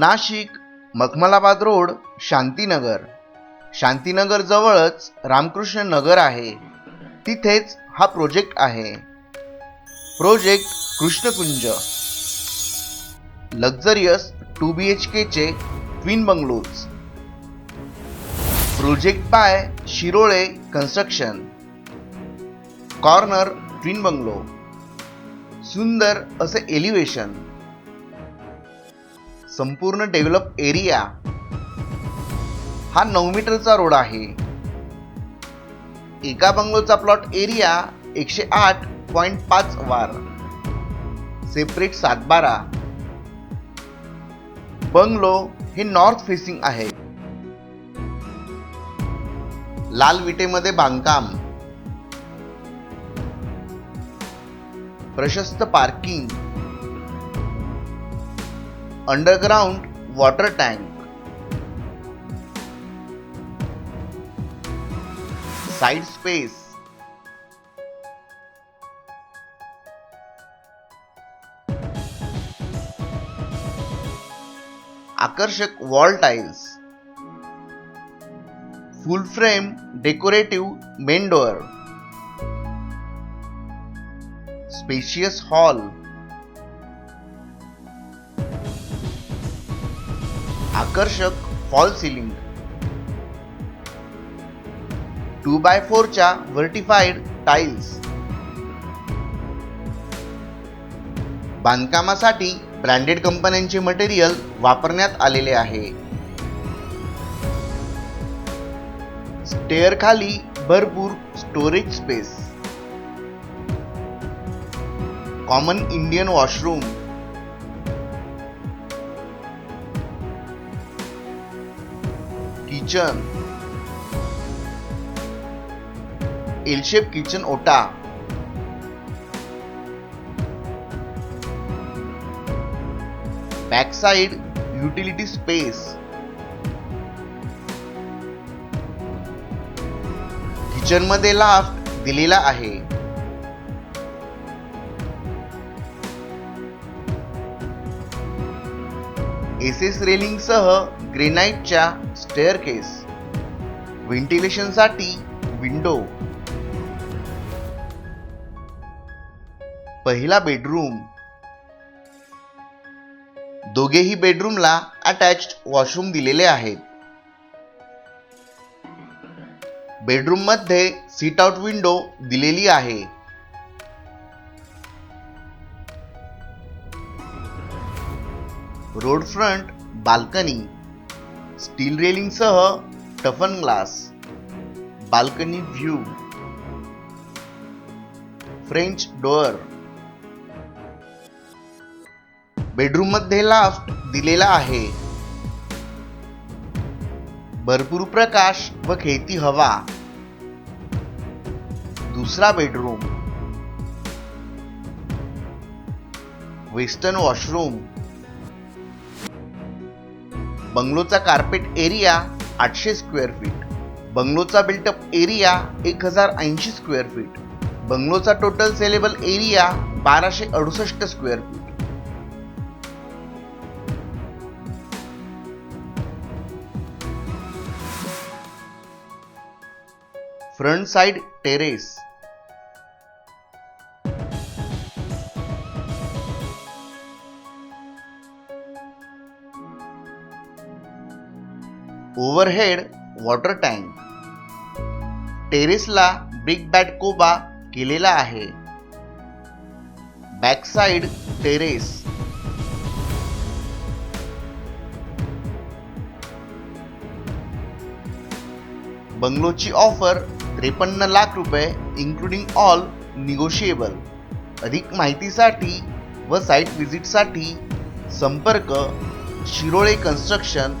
Nashik Makhmalabad road Shantinagar. Shantinagar जवळच रामकृष्ण नगर आहे. तिथेच हा प्रोजेक्ट आहे. Project Krishnakunj. Luxurious two B H Keche twin bungalows. Project by Shirole construction. Corner twin bungalow. सुंदर असे एलिव्हेशन. संपूर्ण डेव्हलप एरिया हा नऊ मीटरचा रोड आहे. एका बंगलोचा प्लॉट एरिया एकशे आठ पॉइंट पाच वार. सेपरेट सातबारा. बंगलो हे नॉर्थ फेसिंग आहे. लाल विटेमध्ये बांधकाम. प्रशस्त parking. Underground water tank side space आकर्षक wall tiles full frame decorative main door spacious hall आकर्षक फॉल सिलिंग टू बाय फोरच्या व्हर्टिफाईड टाइल्स बांधकामासाठी ब्रँडेड कंपन्यांचे मटेरियल वापरण्यात आलेले आहे. स्टेअर खाली भरपूर storage space common Indian washroom kitchen L shape kitchen ओटा बॅकसाइड युटिलिटी स्पेस किचनमध्ये लाफ्ट दिलेला आहे. एसेस रेलिंगसह रेलिंग सह ग्रेनाइटच्या स्टेअर केस व्हेंटिलेशनसाठी विंडो पहिला बेडरूम दोघेही बेडरूमला अटॅच्ड वॉशरूम दिलेले आहेत बेडरूम मध्ये सीट आउट विंडो दिलेली आहे. Road front balcony steel railing सह टफन glass balcony view French door बेडरूममध्ये लाफ्ट दिलेला आहे. भरपूर प्रकाश व खेळती हवा. दुसरा बेडरूम वेस्टर्न वॉशरूम बंगलोचा कार्पेट एरिया आठशे स्क्वेअर फीट बंगलोचा बिल्टअप एरिया एक हजार ऐंशी स्क्वेअर फीट बंगलोचा टोटल सेलेबल एरिया बाराशे अडुसष्ट square feet front side terrace overhead water tank. टेरेसला brick bat कोबा केलेला आहे. Backside terrace. बंगलोची ऑफर त्रेपन्न लाख रुपये इन्क्लुडिंग ऑल निगोशिएबल अधिक माहितीसाठी व साईट व्हिजिटसाठी संपर्क Shirole construction